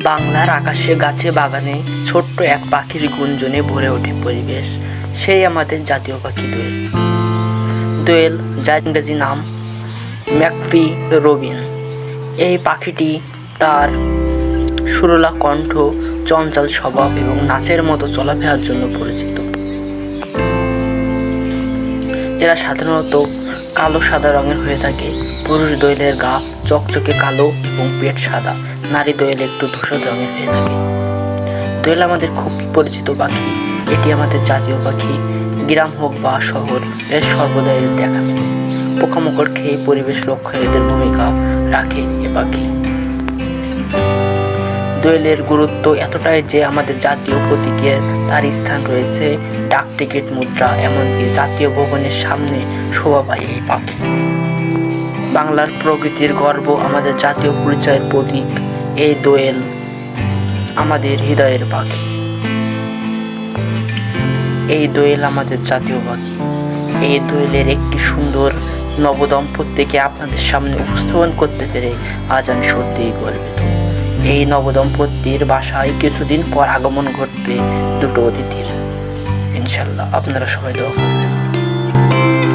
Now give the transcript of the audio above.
বাংলার আকাশে গাছে বাগানে ছোট্ট এক পাখির গুঞ্জনে ভরে ওঠে পরিবেশ। সেই আমাদের জাতীয় পাখি দোয়েল। দোয়েল, যার ইংরেজি নাম ম্যাকফি রবিন। এই পাখিটি তার সুরলা কণ্ঠ, চঞ্চল স্বভাব এবং নাচের মতো চলাফেরার জন্য পরিচিত। এরা সাধারণত কালো সাদা রঙের হয়ে থাকে। পুরুষ দৈলের গা চকচকে কালো এবং পেট সাদা। নারী দোয়েল একটু ধূসর রঙের হয়ে থাকে। দোয়েল আমাদের খুব পরিচিত পাখি। এটি আমাদের জাতীয় পাখি। গ্রাম হোক বা শহর, এর সর্বদাই দেখা মেলে। পোকামাকড় খেয়ে পরিবেশ রক্ষায় এদের ভূমিকা রাখে এ পাখি। দোয়েলের গুরুত্ব এতটাই যে আমাদের জাতীয় প্রতীকের তার স্থান রয়েছে ডাক টিকিট মুদ্রা, এমনকি জাতীয় ভবনের সামনে শোভা পায় এই পাখি। বাংলার প্রকৃতির গর্ব আমাদের জাতীয় পরিচয়ের প্রতীক এই দোয়েল, আমাদের হৃদয়ের পাখি। এই দোয়েল আমাদের জাতীয় পাখি। এই দোয়েলের একটি সুন্দর নবদম্পতিকে আপনাদের সামনে উপস্থাপন করতে পেরে আজ আমি সত্যিই গর্বিত। এই নবদম্পতির বাসায় কিছুদিন পর আগমন ঘটবে দুটো অতিথির। ইনশাল্লাহ আপনারা সবাই দোয়া করবেন।